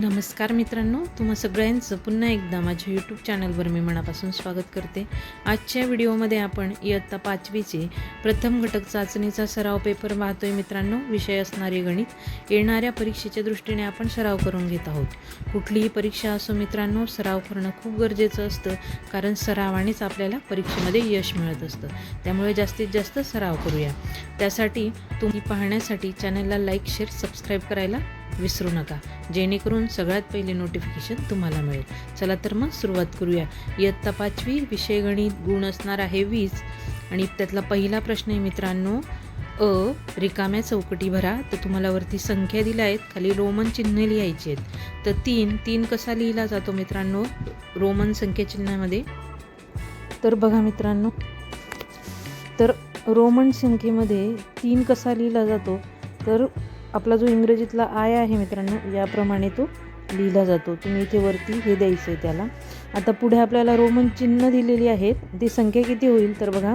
नमस्कार मित्रांनो तुम्हा सगळ्यांचं पुन्हा एकदा माझ्या यूट्यूब चॅनलवर मी मनापासून स्वागत करते. आजच्या व्हिडिओमध्ये आपण इयत्ता पाचवीचे प्रथम घटक चाचणीचा सराव पेपर पाहतोय मित्रांनो. विषय असणारे गणित. येणाऱ्या परीक्षेच्या दृष्टीने आपण सराव करून घेत आहोत. कुठलीही परीक्षा असो मित्रांनो सराव करणं खूप गरजेचं असतं कारण सरावानेच आपल्याला परीक्षेमध्ये यश मिळत असतं. त्यामुळे जास्तीत जास्त सराव करूया. त्यासाठी तुम्ही पाहण्यासाठी चॅनलला लाईक शेअर सबस्क्राईब करायला विसरू नका. जेणेकरून सगळ्यात पहिले नोटिफिकेशन तुम्हाला मिळेल. चला तर मग सुरुवात करूया. इयत्ता पाचवी विषयगणित गुण असणार आहे वीज आणि त्यातला पहिला प्रश्न आहे मित्रांनो अ रिकाम्या चौकटी भरा. तर तुम्हाला वरती संख्या दिल्या आहेत. खाली रोमन चिन्ह लिहायची आहेत. तर तीन तीन कसा लिहिला जातो मित्रांनो? रोमन संख्याचिन्हामध्ये तर बघा मित्रांनो तर रोमन संख्येमध्ये तीन कसा लिहिला जातो? तर आपला जो इंग्रजीतला आय आहे मित्रांनो याप्रमाणे तो लिहिला जातो. तुम्ही इथे वरती हे द्यायचं आहे त्याला. आता पुढे आपल्याला रोमन चिन्ह दिलेली आहेत. ती संख्या किती होईल? तर बघा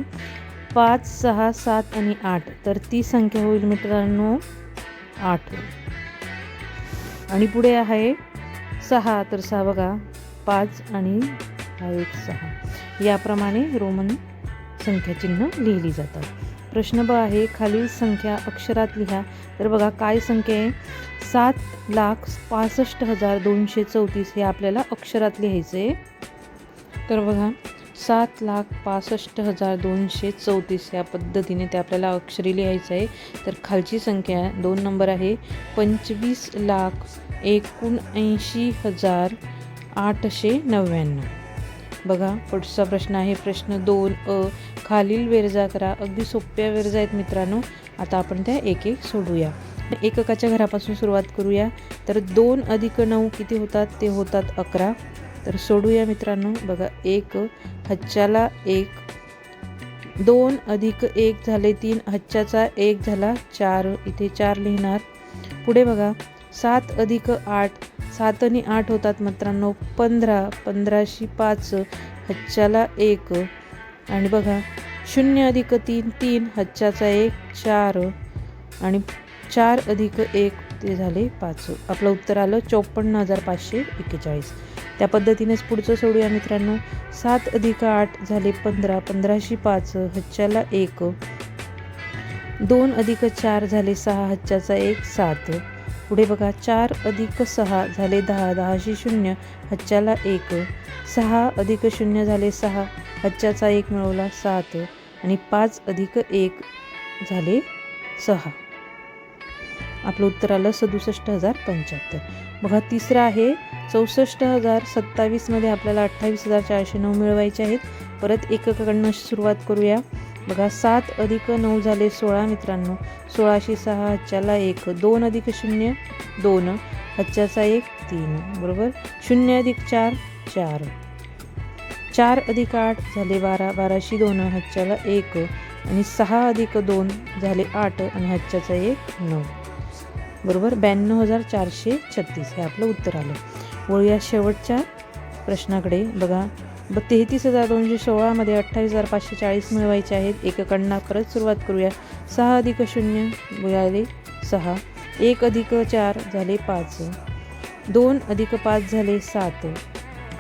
पाच सहा सात आणि आठ. तर ती संख्या होईल मित्रांनो आठ. आणि पुढे आहे सहा. तर सहा बघा पाच आणि हा एक सहा. याप्रमाणे रोमन संख्या चिन्ह लिहिली जातात. प्रश्न ब आहे खालील संख्या अक्षरात लिहा. तर बघा काय संख्या आहे? सात लाख पासष्ट हजार दोनशे चौतीस हे आपल्याला अक्षरात लिहायचं आहे. तर बघा सात लाख पासष्ट हजार दोनशे चौतीस या पद्धतीने ते आपल्याला अक्षरी लिहायचं आहे. तर खालची संख्या दोन नंबर आहे. पंचवीस लाख एकोणऐंशी हजार आठशे नव्याण्णव. बघा पुढचा प्रश्न आहे. प्रश्न दोन अ खालील वेरजा करा. अगदी सोप्या वेरजा आहेत मित्रांनो. आता आपण त्या एक एक सोडूया. एककाच्या घरापासून सुरुवात करूया. तर दोन अधिक नऊ किती होतात? ते होतात अकरा. तर सोडूया मित्रांनो. बघा एक हच्च्याला एक. दोन अधिक एक झाले तीन. हच्च्याचा एक झाला चार. इथे चार लिहिणार. पुढे बघा सात अधिक आठ. सात आणि आठ होतात मित्रांनो. पंधरा पंधराशी पाच हच्च्याला एक. आणि बघा शून्य अधिक तीन तीन हच्च्याचा एक चार. आणि चार अधिक एक ते झाले पाच. आपलं उत्तर आलं चौपन्न हजार पाचशे एक्केचाळीस त्या पद्धतीनेच पुढचं सोडूया मित्रांनो. सात अधिक आठ झाले पंधरा पंधराशे पाच हच्च्याला एक. दोन अधिक चार झाले सहा हच्च्याचा एक सात. पुढे बघा चार अधिक सहा झाले दहा दहाशे शून्य हच्च्याला एक. सहा अधिक शून्य झाले सहा हच्च्याचा एक मिळवला सात. आणि पाच अधिक एक झाले सहा. आपलं उत्तर आलं सदुसष्ट हजार पंच्याहत्तर. बघा तिसरं आहे चौसष्ट हजार सत्तावीसमध्ये आपल्याला अठ्ठावीस हजार चारशे नऊ मिळवायचे आहेत. परत एककाकडनं सुरुवात करूया. बघा सात अधिक नऊ झाले सोळा मित्रांनो. सोळाशे सहा हच्च्याला एक दोन अधिक शून्य दोन. हच्च्याचा एक तीन. बरोबर? शून्य अधिक चार चार. चार अधिक आठ झाले बारा बाराशे दोन. हच्च्याला एक आणि सहा अधिक दोन झाले आठ आणि हच्च्याचा एक नऊ. बरोबर? ब्याण्णव हजार चारशे छत्तीस हे आपलं उत्तर आलं. वळूया शेवटच्या प्रश्नाकडे. बघा ब तेहतीस हजार दोनशे सोळामध्ये अठ्ठावीस हजार पाचशे चाळीस मिळवायचे आहेत. एककडनं परत सुरुवात करूया. सहा अधिक शून्य मिळाले सहा. एक अधिक चार झाले पाच. दोन अधिक पाच झाले सात.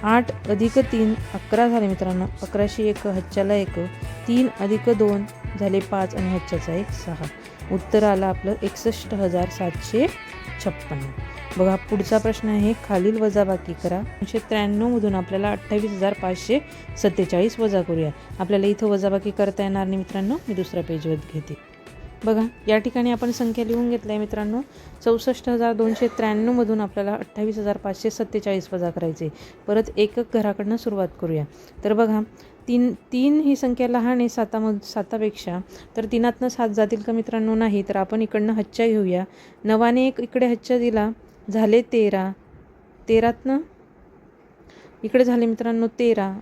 आठ अधिक तीन अकरा झाले मित्रांनो. अकराशे एक हच्च्याला एक. तीन अधिक दोन झाले पाच आणि हच्च्याचा एक सहा. उत्तर आलं आपलं एकसष्ट हजार सातशे छप्पन्न. बघा पुढचा प्रश्न आहे खालील वजाबाकी करा. दोनशे त्र्याण्णवमधून आपल्याला अठ्ठावीस हजार पाचशे सत्तेचाळीस वजा करूया. आपल्याला इथं वजाबाकी करता येणार नाही मित्रांनो मी दुसऱ्या पेजवर घेते. बघा या ठिकाणी आपण संख्या लिहून घेतल्या आहे मित्रांनो. चौसष्ट हजार दोनशे त्र्याण्णवमधून आपल्याला अठ्ठावीस हजार पाचशे सत्तेचाळीस वजा करायचे परत एकक घराकडनं सुरुवात करूया. तर बघा तीन तीन ही संख्या लहान आहे सातामध सातापेक्षा. तर तीनातनं सात जातील का मित्रांनो? नाही. तर आपण इकडनं हच्च्या घेऊया. नवाने एक इकडे हच्च्या दिला. झाले तेरा. तेरातनं? इकडे झाले मित्रांनो तेरा.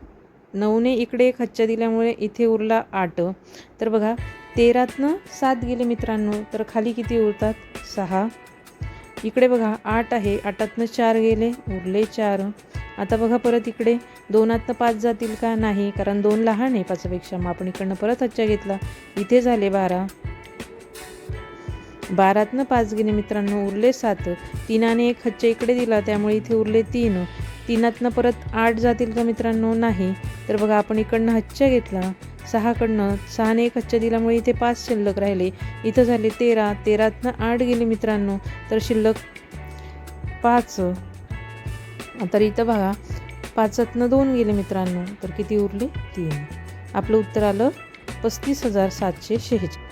नऊने इकडे एक हच्च्या दिल्यामुळे इथे उरला आठ. तर बघा तेरातनं सात गेले मित्रांनो तर खाली किती उरतात? सहा. इकडे बघा आठ आहे. आठातनं चार गेले उरले चार. आता बघा परत इकडे दोनातनं पाच जातील का? नाही कारण दोन लहान आहे पाचपेक्षा. मग आपण इकडनं परत हच्चा घेतला. इथे झाले बारा. बारातनं पाच गेले मित्रांनो उरले सात. तीनाने एक हच्च इकडे दिला त्यामुळे इथे उरले तीन. तीनातनं परत आठ जातील का मित्रांनो नाही. तर बघा आपण इकडनं हच्च घेतला. सहाकडनं सहाने एक हच्च दिल्यामुळे इथे पाच शिल्लक राहिले. इथं झाले तेरा. तेरातनं आठ गेले मित्रांनो तर शिल्लक पाच. तर इथं बघा पाचातनं दोन गेले मित्रांनो तर किती उरले? तीन. आपलं उत्तर आलं पस्तीस हजार सातशे शेहेचाळीस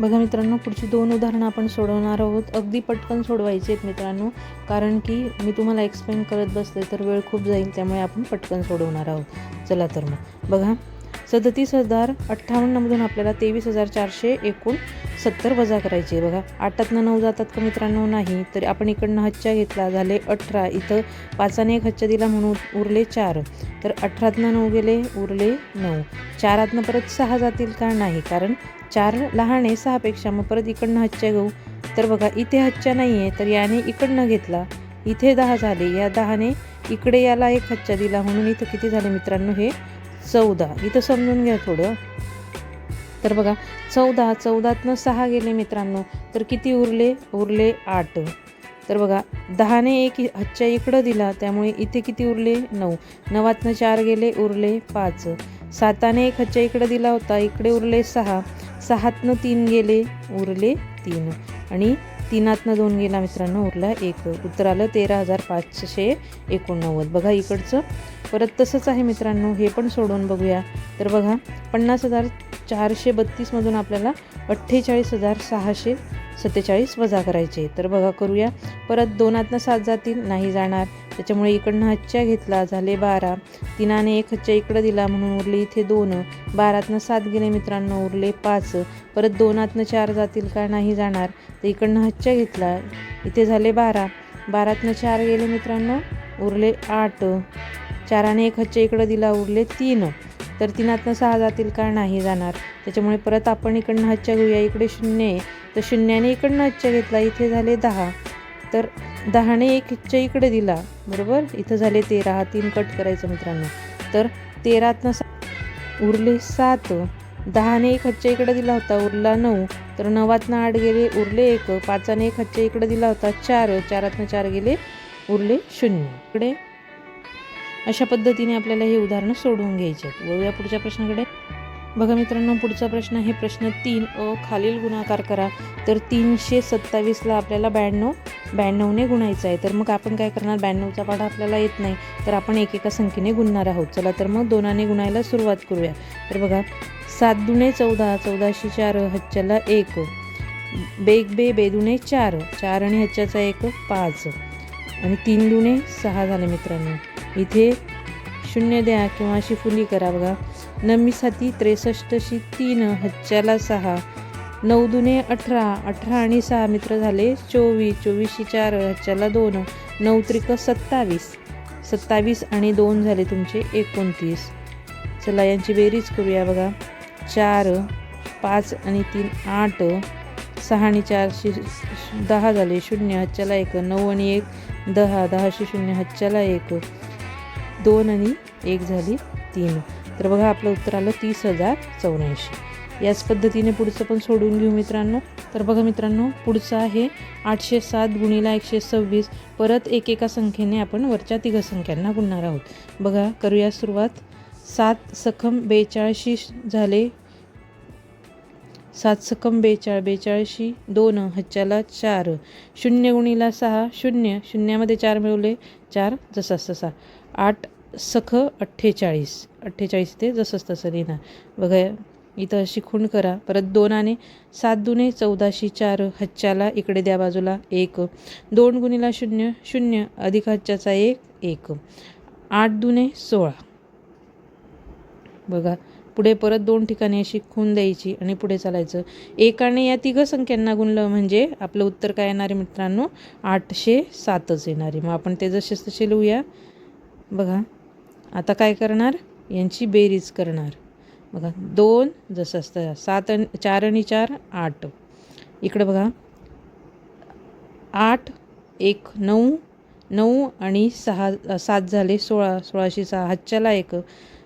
बघा मित्रांनो पुढची दोन उदाहरणं आपण सोडवणार आहोत. अगदी पटकन सोडवायची आहेत मित्रांनो कारण की मी तुम्हाला एक्सप्लेन करत बसले तर वेळ खूप जाईल त्यामुळे आपण पटकन सोडवणार आहोत. चला तर मग. बघा सदतीस हजार अठ्ठावन्नमधून आपल्याला तेवीस हजार चारशे एकूण सत्तर वजा करायचे आहे. बघा आठातनं नऊ जातात का मित्रांनो? नाही. तर आपण इकडनं हच्च्या घेतला झाले अठरा. इथं पाचाने एक हच्चा दिला म्हणून उरले चार. तर अठरातनं नऊ गेले उरले नऊ. चारातनं परत सहा जातील का? नाही. कारण चार लहान आहे सहापेक्षा. मग परत इकडनं हच्च्या घेऊ. तर बघा इथे हच्च्या नाही आहे तर याने इकडनं घेतला. इथे दहा झाले. या दहाने इकडे याला एक हच्च्या दिला म्हणून इथं किती झाले मित्रांनो? हे चौदा. इथं समजून घ्या थोडं. तर बघा चौदा चौदातनं सहा गेले मित्रांनो तर किती उरले? उरले आठ. तर बघा दहाने एक हच्च्या इकडं दिला त्यामुळे इथे किती उरले? नऊ. नवातनं चार गेले उरले पाच. साताने एक हच्च्या इकडं दिला होता इकडे उरले सहा. सहातनं तीन गेले उरले तीन. आणि तीनातनं दोन गेला मित्रांनो उरला एक. उत्तर आलं तेरा हजार पाचशे एकोणनव्वद. बघा इकडचं. परत तसंच आहे मित्रांनो हे पण सोडून बघूया. तर बघा पन्नास हजार चारशे बत्तीसमधून आपल्याला अठ्ठेचाळीस हजार सहाशे सत्तेचाळीस वजा करायचे. तर बघा करूया. परत दोनातनं सात जातील नाही जाणार. त्याच्यामुळे इकडनं हच्च्या घेतला झाले बारा. तिनाने एक हच्च्या इकडं दिला म्हणून उरले इथे दोन. बारातनं सात गेले मित्रांनो उरले पाच. परत दोनातनं चार जातील का नाही जाणार. तर इकडनं हच्च्या घेतला. इथे झाले बारा. बारातनं चार गेले मित्रांनो उरले आठ. चाराने एक हच्च्या इकडं दिला उरले तीन. तर तिनातनं सहा जातील का नाही जाणार. त्याच्यामुळे परत आपण इकडनं हच्च्या घेऊया. इकडे शून्य आहे. तर शून्याने इकडनं हच्च्या घेतला इथे झाले दहा. तर दहाने एक हच्च्या इकडे दिला बरोबर? इथं झाले तेरा हा तीन कट करायचं मित्रांनो. तर तेरातनं सा उरले सात. दहाने एक हच्च्या इकडे दिला होता उरला नऊ. तर नवातनं आठ गेले उरले एक. पाचाने एक हच्च्या इकडे दिला होता चार. चारातनं चार गेले उरले शून्य. इकडे अशा पद्धतीने आपल्याला हे उदाहरणं सोडवून घ्यायचे आहेत. वळूया पुढच्या प्रश्नाकडे. बघा मित्रांनो पुढचा प्रश्न आहे. प्रश्न तीन अ खालील गुणाकार करा. तर तीनशे सत्तावीसला आपल्याला ब्याण्णव ब्याण्णवने गुणायचं आहे. तर मग आपण काय करणार? ब्याण्णवचा पाढा आपल्याला येत नाही. तर आपण एकेका संख्येने गुणणार आहोत. चला तर मग दोनाने गुणायला सुरुवात करूया. तर बघा सात दुणे चौदा चौदाशे चार हच्च्याला एक. बेग बे बेदुणे चार. चार आणि हच्च्याचा एक पाच. आणि तीन दुणे सहा झाले मित्रांनो. इथे शून्य द्या किंवा अशी फुली करा बघा. नम्मीसाठी त्रेसष्टशी तीन हच्च्याला सहा. नऊ दुने अठरा अठरा आणि सहा मित्र झाले चोवीस चोवीसशी चार हच्च्याला दोन नऊ त्रिक सत्तावीस. सत्तावीस आणि दोन झाले तुमचे एकोणतीस. चला यांची बेरीज करूया बघा. चार पाच आणि तीन आठ. सहा आणि चारशे दहा झाले शून्य हच्च्याला एक. नऊ आणि एक दहा. दहाशे शून्य हच्च्याला एक. दोन आणि एक झाली तीन. तर बघा आपलं उत्तर आलं तीस हजार चौऱ्याऐंशी. याच पद्धतीने पुढचं पण सोडून घेऊ मित्रांनो. तर बघा मित्रांनो पुढचं आहे आठशे सात गुणीला एकशे सव्वीस. परत एकेका संख्येने आपण वरच्या तिघ संख्यांना गुणणार आहोत. बघा करूया सुरुवात. सात सखम बेचाळीशी झाले. सात सकम बेचाळ बेचाळीशी दोन हच्च्याला चार. शून्य गुणीला सहा शून्य. शून्यामध्ये चार मिळवले. चार जसा तसा आठ सख अठ्ठेचाळीस अठ्ठेचाळीस ते जसंच तसं लिहिणार. बघा इथं अशी खूण करा. परत दोनाने सात दुने चौदाशी चार हच्च्याला इकडे द्या बाजूला एक. दोन गुणीला शून्य शून्य. अधिक हच्च्याचा एक एक. आठ दुने सोळा. बघा पुढे परत दोन ठिकाणी अशी खून द्यायची आणि पुढे चालायचं. एकाने या तिघ संख्यांना गुणलं म्हणजे आपलं उत्तर काय येणार आहे मित्रांनो? आठशे सातच येणार आहे. मग आपण ते जसे तसे लिहूया. बघा आता काय करणार? यांची बेरीज करणार. बघा दोन जसं असतं सात आणि चार आणि चार आठ. इकडं बघा. आठ एक नऊ नऊ आणि सहा सात झाले सोळा सोळाशे सहा. हच्च्याला एक.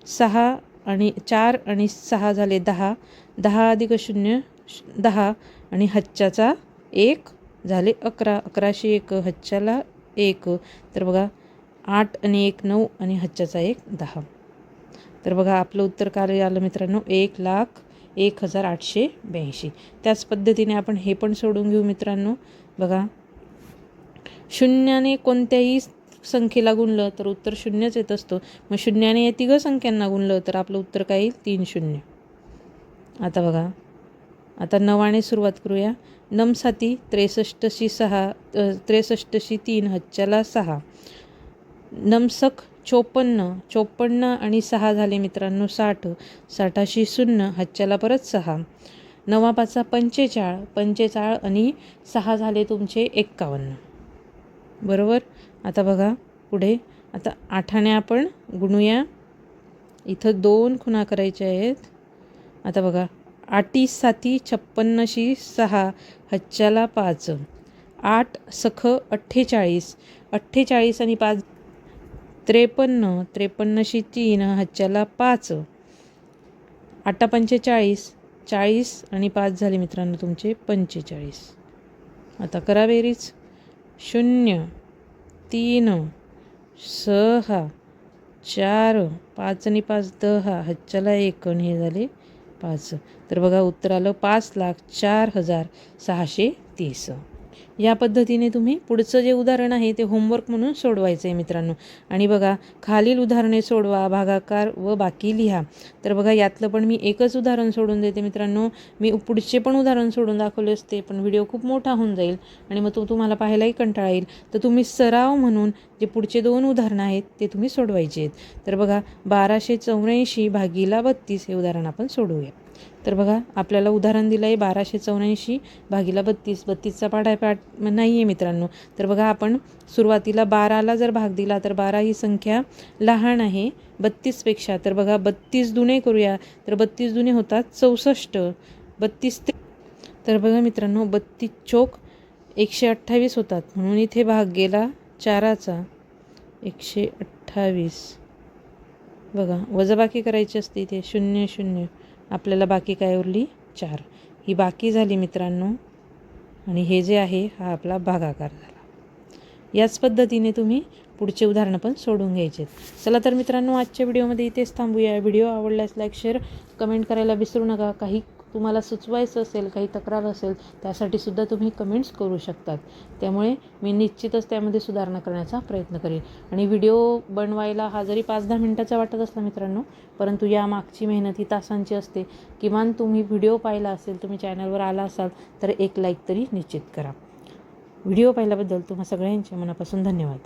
सहा आणि चार आणि सहा झाले दहा. दहा अधिक शून्य श- दहा. आणि हच्च्याचा एक झाले अकरा. अकराशे एक. हच्च्याला एक. तर बघा आठ आणि एक नऊ आणि हच्च्याचा एक दहा. तर बघा आपलं उत्तर काय आलं मित्रांनो? एक लाख एक हजार आठशे ब्याऐंशी. त्याच पद्धतीने आपण हे पण सोडून घेऊ मित्रांनो. बघा शून्याने कोणत्याही संख्येला गुणलं तर उत्तर शून्यच येत असतो. मग शून्याने या तिघं संख्यांना गुणलं तर आपलं उत्तर काय येईल? तीन शून्य. आता बघा आता नवाने सुरुवात करूया. नमसाती त्रेसष्टशी सहा त्रेसष्टशी तीन हच्च्याला सहा. नमसक चोपन्न चोपन्न आणि सहा झाले मित्रांनो साठ. साठाशी शून्य हच्च्याला परत सहा. नवापाचा पंचेचाळ पंचेचाळ आणि सहा झाले तुमचे एक्कावन्न. बरोबर? आता बघा पुढे. आता आठाने आपण गुणूया. इथं दोन खुणा करायच्या आहेत. आता बघा आठी साती छप्पन्नशी सहा हच्च्याला पाच. आठ सख अठ्ठेचाळीस. अठ्ठेचाळीस आणि पाच त्रेपन्न त्रेपन्नशी तीन हच्च्याला पाच. आठा पंचेचाळीस चाळीस आणि पाच झाले मित्रांनो तुमचे पंचेचाळीस. आता करा बेरीज. शून्य तीन सहा चार पाच आणि पाच दहा हच्च्याला एक आणि हे झाले पाच. तर बघा उत्तर आलं पाच लाख चार हजार सहाशे तीस. या पद्धतीने तुम्ही पुढचं जे उदाहरण आहे ते होमवर्क म्हणून सोडवायचं आहे मित्रांनो. आणि बघा खालील उदाहरणे सोडवा भागाकार व बाकी लिहा. तर बघा यातलं पण मी एकच उदाहरण सोडून देते मित्रांनो. मी पुढचे पण उदाहरण सोडून दाखवले असते पण व्हिडिओ खूप मोठा होऊन जाईल आणि मग तो तुम्हाला पाहायलाही कंटाळा येईल. तर तुम्ही सराव म्हणून जे पुढचे दोन उदाहरणं आहेत ते तुम्ही सोडवायचे आहेत. तर बघा बाराशे चौऱ्याऐंशी भागीला बत्तीस हे उदाहरण आपण सोडवूया. तर बघा आपल्याला उदाहरण दिलं आहे बाराशे चौऱ्याऐंशी भागीला बत्तीस. बत्तीसचा पाढा पाठ नाही आहे मित्रांनो. तर बघा आपण सुरुवातीला बाराला जर भाग दिला तर बारा ही संख्या लहान आहे बत्तीसपेक्षा तर बघा बत्तीस दुने करूया तर बत्तीस दुने होतात चौसष्ट. बत्तीस ते तर बघा मित्रांनो बत्तीस चोक एकशे अठ्ठावीस होतात. म्हणून इथे भाग गेला चाराचा. एकशे अठ्ठावीस. बघा वजाबाकी करायची असते इथे शून्य शून्य. आपल्याला बाकी काय उरली? चार. ही बाकी झाली मित्रांनो. आणि हे जे आहे हा आपला भागाकार झाला. याच पद्धतीने तुम्ही पुढचे उदाहरणं पण सोडून घ्यायचे आहेत. चला तर मित्रांनो आजच्या व्हिडिओमध्ये इथेच थांबूया. व्हिडिओ आवडल्यास लाईक शेअर कमेंट करायला विसरू नका. काही तुम्हाला सुचवायचं असेल काही तक्रार असेल त्यासाठी सुद्धा तुम्ही कमेंट्स करू शकतात. त्यामुळे मी निश्चितच त्यामध्ये सुधारणा करण्याचा प्रयत्न करेन. आणि व्हिडिओ बनवायला हा जरी पाच दहा मिनटाचा वाटत असला मित्रांनो परंतु या मागची मेहनत ही तासांची असते. किमान तुम्ही व्हिडिओ पाहिला असेल तुम्ही चॅनलवर आला असाल तर एक लाईक तरी निश्चित करा. व्हिडिओ पाहिल्याबद्दल तुम्हा सगळ्यांचे मनापासून धन्यवाद.